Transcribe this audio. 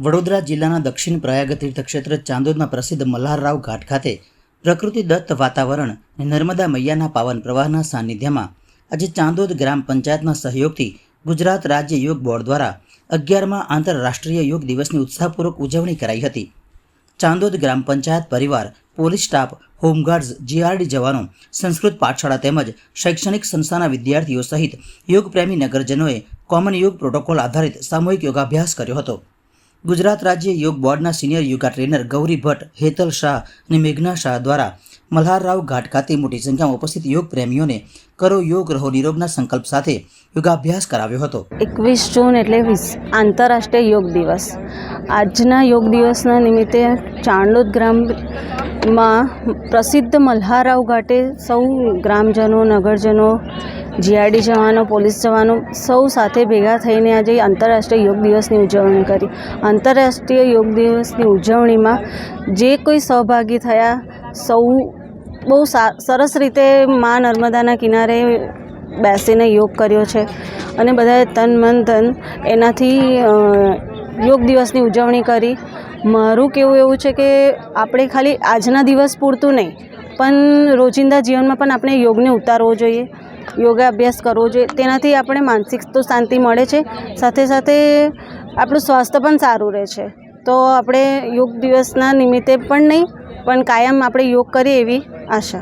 વડોદરા જિલ્લાના દક્ષિણ પ્રયાગ તીર્થક્ષેત્ર ચાંદોદના પ્રસિદ્ધ મલ્હારરાવ ઘાટ ખાતે પ્રકૃતિ દત્ત વાતાવરણ અને નર્મદા મૈયાના પાવન પ્રવાહના સાનિધ્યમાં આજે ચાંદોદ ગ્રામ પંચાયતના સહયોગથી ગુજરાત રાજ્ય યોગ બોર્ડ દ્વારા અગિયારમાં આંતરરાષ્ટ્રીય યોગ દિવસની ઉત્સાહપૂર્વક ઉજવણી કરાઈ હતી. ચાંદોદ ગ્રામ પંચાયત પરિવાર, પોલીસ સ્ટાફ, હોમગાર્ડ્સ, જીઆરડી જવાનો, સંસ્કૃત પાઠશાળા તેમજ શૈક્ષણિક સંસ્થાના વિદ્યાર્થીઓ સહિત યોગપ્રેમી નગરજનોએ કોમન યોગ પ્રોટોકોલ આધારિત સામૂહિક યોગાભ્યાસ કર્યો હતો. ગુજરાત રાજ્ય યોગ બોર્ડના સિનિયર યોગા ટ્રેનર ગૌરી ભટ્ટ, હેતલ શાહ અને મેઘના શાહ દ્વારા મલ્હારરાવ ઘાટ ખાતે મોટી સંખ્યામાં ઉપસ્થિત યોગ પ્રેમીઓને કરો યોગ રહો નિરોગના સંકલ્પ સાથે યોગાભ્યાસ કરાવ્યો હતો. એકવીસ જૂન એટલે વીસ આંતરરાષ્ટ્રીય યોગ દિવસ. આજના યોગ દિવસના નિમિત્તે ચાંદોદ ગ્રામમાં પ્રસિદ્ધ મલ્હારાવ ઘાટે સૌ ગ્રામજનો, નગરજનો જીઆરડી જવાનો, પોલીસ જવાનો સૌ સાથે ભેગા થઈને આજે આંતરરાષ્ટ્રીય યોગ દિવસની ઉજવણી કરી. આંતરરાષ્ટ્રીય યોગ દિવસની ઉજવણીમાં જે કોઈ સહભાગી થયા, સૌ બહુ સરસ રીતે મા નર્મદાના કિનારે બેસીને યોગ કર્યો છે અને બધાએ તન મન ધન એનાથી યોગ દિવસની ઉજવણી કરી. મારું કેવું એવું છે કે આપણે ખાલી આજના દિવસ પૂરતું નહીં, પણ રોજિંદા જીવનમાં પણ આપણે યોગને ઉતારવો જોઈએ યોગાભ્યાસ કરવો જોઈએ, તેનાથી આપણે માનસિક તો શાંતિ મળે છે, સાથે સાથે આપણું સ્વાસ્થ્ય પણ સારું રહે છે. તો આપણે યોગ દિવસના નિમિત્તે પણ નહીં, પણ કાયમ આપણે યોગ કરીએ એવી આશા.